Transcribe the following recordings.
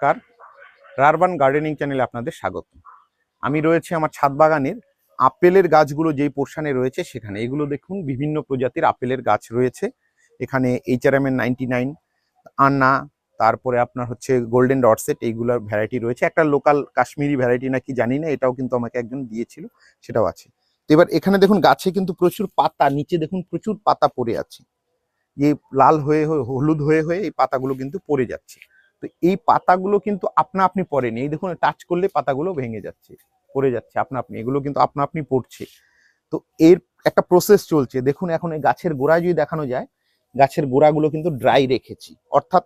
নমস্কার। রারবান গার্ডেনিং চ্যানেলে আপনাদের স্বাগত। আমি রয়েছে আমার ছাদ বাগানের আপেলের গাছগুলো যেই পোর্শনে রয়েছে সেখানে। এগুলো দেখুন, বিভিন্ন প্রজাতির আপেলের গাছ রয়েছে। এখানে এইচআরএম এর নাইনটি নাইন আন্না তারপরে আপনার হচ্ছে গোল্ডেন ডটসেট এইগুলোর ভ্যারাইটি রয়েছে। একটা লোকাল কাশ্মীরি ভ্যারাইটি নাকি জানি না, এটাও কিন্তু আমাকে একজন দিয়েছিল, সেটাও আছে। তো এবার এখানে দেখুন, গাছে কিন্তু প্রচুর পাতা, নিচে দেখুন প্রচুর পাতা পড়ে আছে। যে লাল হয়ে হয়ে, হলুদ হয়ে হয়ে এই পাতাগুলো কিন্তু পড়ে যাচ্ছে। তো এই পাতাগুলো কিন্তু আপনা আপনি পড়েনি এই দেখুন টাচ করলে পাতাগুলো ভেঙে যাচ্ছে, পড়ে যাচ্ছে আপনা আপনি। এগুলো কিন্তু আপনা আপনি পড়ছে। তো এর একটা প্রসেস চলছে। দেখুন, এখন এই গাছের গোড়ায় যদি দেখানো যায়, গাছের গোড়াগুলো কিন্তু ড্রাই রেখেছি। অর্থাৎ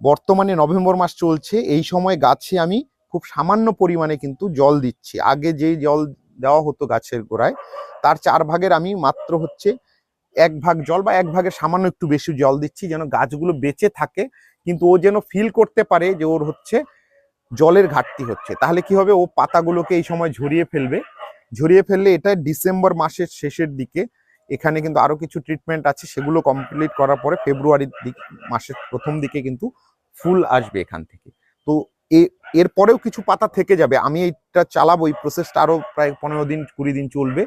বর্তমানে নভেম্বর মাস চলছে, এই সময় গাছে আমি খুব সামান্য পরিমাণে কিন্তু জল দিচ্ছি। আগে যেই জল দেওয়া হতো গাছের গোড়ায়, তার চার ভাগের আমি মাত্র হচ্ছে এক ভাগ জল বা এক ভাগের সামান্য একটু বেশি জল দিচ্ছি যেন গাছগুলো বেঁচে থাকে। কিন্তু ও যেন ফিল করতে পারে যে ওর হচ্ছে জলের ঘাটতি হচ্ছে। তাহলে কি হবে? ও পাতাগুলোকে এই সময় ঝরিয়ে ফেলবে। ঝরিয়ে ফেললে এটা ডিসেম্বর মাসের শেষের দিকে। এখানে কিন্তু আরও কিছু ট্রিটমেন্ট আছে, সেগুলো কমপ্লিট করার পরে ফেব্রুয়ারির দিক, মাসের প্রথম দিকে কিন্তু ফুল আসবে এখান থেকে। তো এরপরেও কিছু পাতা থেকে যাবে। আমি এইটা চালাবো, এই প্রসেসটা আরও প্রায় পনেরো দিন, কুড়ি দিন চলবে।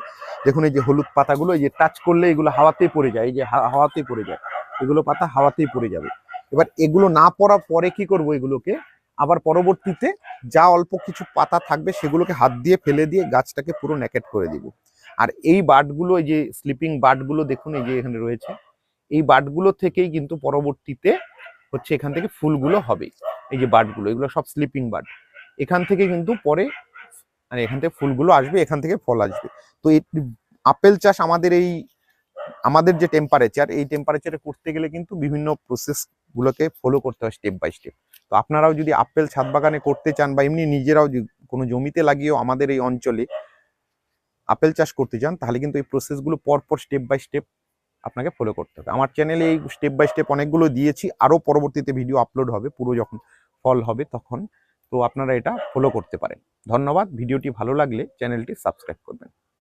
দেখুন, এই যে হলুদ পাতাগুলো, এই যে টাচ করলে এগুলো হাওয়াতেই পড়ে যায়। এই যে হাওয়াতেই পড়ে যায়। এগুলো পাতা হাওয়াতেই পড়ে যাবে। এবার এগুলো না পড়ার পরে কি করব এগুলোকে? আবার পরবর্তীতে যা অল্প কিছু পাতা থাকবে, সেগুলোকে হাত দিয়ে ফেলে দিয়ে গাছটাকে পুরো ন্যাকেট করে দিব। আর এই বাটগুলো, এই যে স্লিপিং বাটগুলো, দেখুন, এই যে এখানে রয়েছে। এই বাটগুলো থেকেই কিন্তু পরবর্তীতে হচ্ছে এখান থেকে ফুলগুলো হবে। এই যে বাটগুলো, এগুলো সব স্লিপিং বাট এখান থেকে কিন্তু পরে মানে এখান থেকে ফুলগুলো আসবে, এখান থেকে ফল আসবে। তো আপেল চাষ আমাদের এই, আমাদের যে টেম্পারেচার এই টেম্পারেচারে করতে গেলে কিন্তু বিভিন্ন প্রসেস গুলোকে ফলো করতে হয় স্টেপ বাই স্টেপ তো আপনারাও যদি আপেল ছাদ বাগানে করতে চান বা এমনি নিজেরাও কোনো জমিতে লাগিয়েও আমাদের এই অঞ্চলে আপেল চাষ করতে চান, তাহলে কিন্তু এই প্রসেসগুলো পরপর স্টেপ বাই স্টেপ আপনাকে ফলো করতে হবে। আমার চ্যানেলে এই স্টেপ বাই স্টেপ অনেকগুলো দিয়েছি, আরও পরবর্তীতে ভিডিও আপলোড হবে, পুরো যখন ফল হবে তখন। তো আপনারা এটা ফলো করতে পারেন। ধন্যবাদ। ভিডিওটি ভালো লাগলে চ্যানেলটি সাবস্ক্রাইব করবেন।